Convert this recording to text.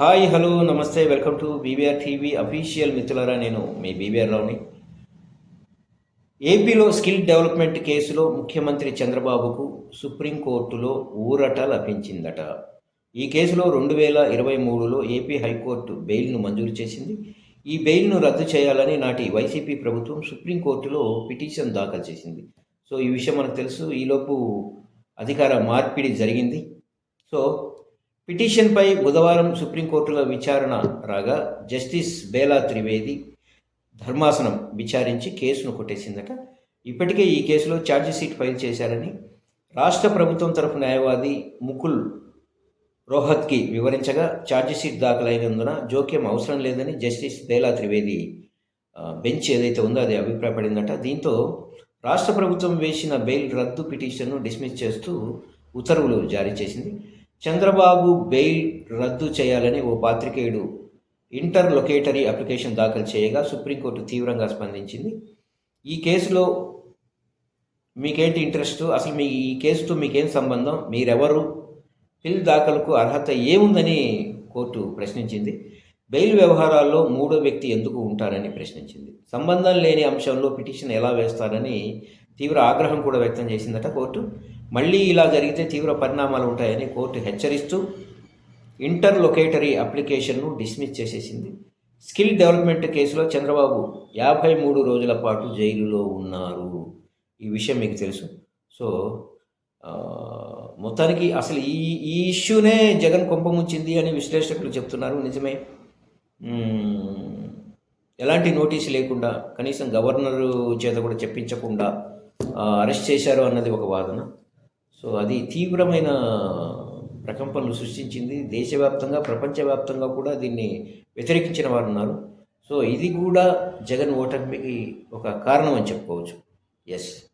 Hi hello నమస్తే welcome to BBR TV official మిత్రులారా నేను మీ బీబీఆర్ రావుని ఏపీలో స్కిల్ డెవలప్మెంట్ కేసులో ముఖ్యమంత్రి చంద్రబాబుకు సుప్రీంకోర్టులో ఊరట లభించిందట. ఈ కేసులో రెండు వేల ఇరవై మూడులో ఏపీ హైకోర్టు బెయిల్ను మంజూరు చేసింది. ఈ బెయిల్ను రద్దు చేయాలని నాటి వైసీపీ ప్రభుత్వం సుప్రీంకోర్టులో పిటిషన్ దాఖలు చేసింది. సో ఈ విషయం మనకు తెలుసు. ఈలోపు అధికార మార్పిడి జరిగింది. సో పిటిషన్పై బుధవారం సుప్రీంకోర్టులో విచారణ రాగా జస్టిస్ బేలా త్రివేది ధర్మాసనం విచారించి కేసును కొట్టేసిందట. ఇప్పటికే ఈ కేసులో ఛార్జిషీట్ ఫైల్ చేశారని రాష్ట్ర ప్రభుత్వం తరఫు న్యాయవాది ముకుల్ రోహత్కి వివరించగా ఛార్జిషీట్ దాఖలైనందున జోక్యం అవసరం లేదని జస్టిస్ బేలా త్రివేది బెంచ్ ఏదైతే ఉందో అది అభిప్రాయపడిందట. దీంతో రాష్ట్ర ప్రభుత్వం వేసిన బెయిల్ రద్దు పిటిషన్ను డిస్మిస్ చేస్తూ ఉత్తర్వులు జారీ చేసింది. చంద్రబాబు బెయిల్ రద్దు చేయాలని ఓ పాత్రికేయుడు ఇంటర్ లొకేటరీ అప్లికేషన్ దాఖలు చేయగా సుప్రీంకోర్టు తీవ్రంగా స్పందించింది. ఈ కేసులో మీకేంటి ఇంట్రెస్ట్? అసలు మీ ఈ కేసుతో మీకేం సంబంధం? మీరెవరు? పిల్ దాఖలకు అర్హత ఏముందని కోర్టు ప్రశ్నించింది. బెయిల్ వ్యవహారాల్లో మూడో వ్యక్తి ఎందుకు ఉంటారని ప్రశ్నించింది. సంబంధం లేని అంశంలో పిటిషన్ ఎలా వేస్తారని తీవ్ర ఆగ్రహం కూడా వ్యక్తం చేసిందట కోర్టు. మళ్ళీ ఇలా జరిగితే తీవ్ర పరిణామాలు ఉంటాయని కోర్టు హెచ్చరిస్తూ ఇంటర్ లొకేటరీ అప్లికేషన్ను డిస్మిస్ చేసేసింది. స్కిల్ డెవలప్మెంట్ కేసులో చంద్రబాబు యాభై మూడు రోజుల పాటు జైలులో ఉన్నారు. ఈ విషయం మీకు తెలుసు. సో మొత్తానికి అసలు ఈ ఈ ఇష్యూనే జగన్ కుంపముచ్చింది అని విశ్లేషకులు చెప్తున్నారు. నిజమే. ఎలాంటి నోటీస్ లేకుండా కనీసం గవర్నర్ చేత కూడా చెప్పించకుండా అరెస్ట్ చేశారు అన్నది ఒక వాదన. సో అది తీవ్రమైన ప్రకంపనలు సృష్టించింది. దేశవ్యాప్తంగా ప్రపంచవ్యాప్తంగా కూడా దీన్ని వ్యతిరేకించిన వారు ఉన్నారు. సో ఇది కూడా జగన్ ఓటమికి ఒక కారణం అని చెప్పుకోవచ్చు. ఎస్